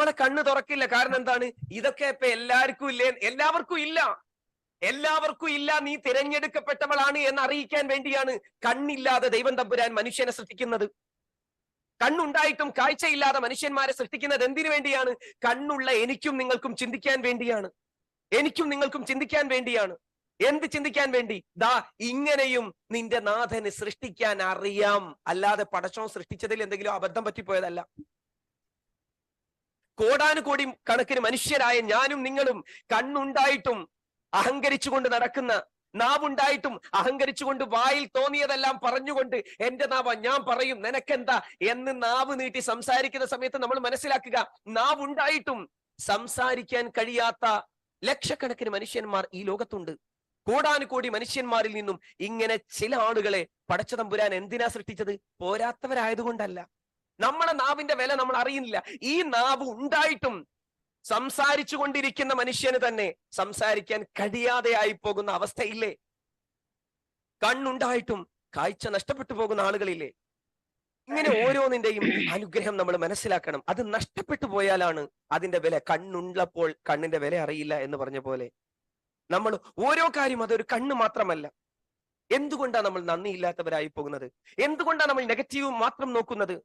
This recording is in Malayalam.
നമ്മളെ കണ്ണ് തുറക്കില്ല. കാരണം എന്താണ്? ഇതൊക്കെ ഇപ്പൊ എല്ലാവർക്കും ഇല്ലേ? എല്ലാവർക്കും ഇല്ല. എല്ലാവർക്കും ഇല്ല. നീ തിരഞ്ഞെടുക്കപ്പെട്ടവളാണ് എന്ന് അറിയിക്കാൻ വേണ്ടിയാണ് കണ്ണില്ലാതെ ദൈവം തമ്പുരാൻ മനുഷ്യനെ സൃഷ്ടിക്കുന്നത്. കണ്ണുണ്ടായിട്ടും കാഴ്ചയില്ലാതെ മനുഷ്യന്മാരെ സൃഷ്ടിക്കുന്നത് എന്തിനു വേണ്ടിയാണ്? കണ്ണുള്ള എനിക്കും നിങ്ങൾക്കും ചിന്തിക്കാൻ വേണ്ടിയാണ്. എനിക്കും നിങ്ങൾക്കും ചിന്തിക്കാൻ വേണ്ടിയാണ്. എന്ത് ചിന്തിക്കാൻ വേണ്ടി? ദാ ഇങ്ങനെയും നിന്റെ നാഥന് സൃഷ്ടിക്കാൻ അറിയാം. അല്ലാതെ പടച്ചോൻ സൃഷ്ടിച്ചതിൽ എന്തെങ്കിലും അബദ്ധം പറ്റിപ്പോയതല്ല. കോടാനുകോടി കണക്കിന് മനുഷ്യരായ ഞാനും നിങ്ങളും കണ്ണുണ്ടായിട്ടും അഹങ്കരിച്ചുകൊണ്ട് നടക്കുന്ന നാവുണ്ടായിട്ടും അഹങ്കരിച്ചുകൊണ്ട് വായിൽ തോന്നിയതെല്ലാം പറഞ്ഞുകൊണ്ട് എന്റെ നാവ ഞാൻ പറയും നിനക്കെന്താ? എന്ന് നാവ് നീട്ടി സംസാരിക്കുന്ന സമയത്ത് നമ്മൾ മനസ്സിലാക്കുക നാവുണ്ടായിട്ടും സംസാരിക്കാൻ കഴിയാത്ത ലക്ഷക്കണക്കിന് മനുഷ്യന്മാർ ഈ ലോകത്തുണ്ട്. കോടാനുകോടി മനുഷ്യന്മാരിൽ നിന്നും ഇങ്ങനെ ചില ആളുകളെ പടച്ചതമ്പുരാൻ എന്തിനാ സൃഷ്ടിച്ചത്? പോരാത്തവരായതുകൊണ്ടല്ല. നമ്മളെ നാവിന്റെ വില നമ്മൾ അറിയുന്നില്ല. ഈ നാവ് ഉണ്ടായിട്ടും സംസാരിച്ചു കൊണ്ടിരിക്കുന്ന മനുഷ്യന് തന്നെ സംസാരിക്കാൻ കഴിയാതെ ആയി പോകുന്ന അവസ്ഥയില്ലേ? കണ്ണുണ്ടായിട്ടും കാഴ്ച നഷ്ടപ്പെട്ടു പോകുന്ന ആളുകളില്ലേ? ഇങ്ങനെ ഓരോന്നിന്റെയും അനുഗ്രഹം നമ്മൾ മനസ്സിലാക്കണം. അത് നഷ്ടപ്പെട്ടു പോയാലാണ് അതിന്റെ വില. കണ്ണുള്ളപ്പോൾ കണ്ണിന്റെ വില അറിയില്ല എന്ന് പറഞ്ഞ പോലെ. നമ്മൾ ഓരോ കാര്യം അതൊരു കണ്ണ് മാത്രമല്ല. എന്തുകൊണ്ടാണ് നമ്മൾ നന്ദിയില്ലാത്തവരായി പോകുന്നത്? എന്തുകൊണ്ടാണ് നമ്മൾ നെഗറ്റീവ് മാത്രം നോക്കുന്നത്?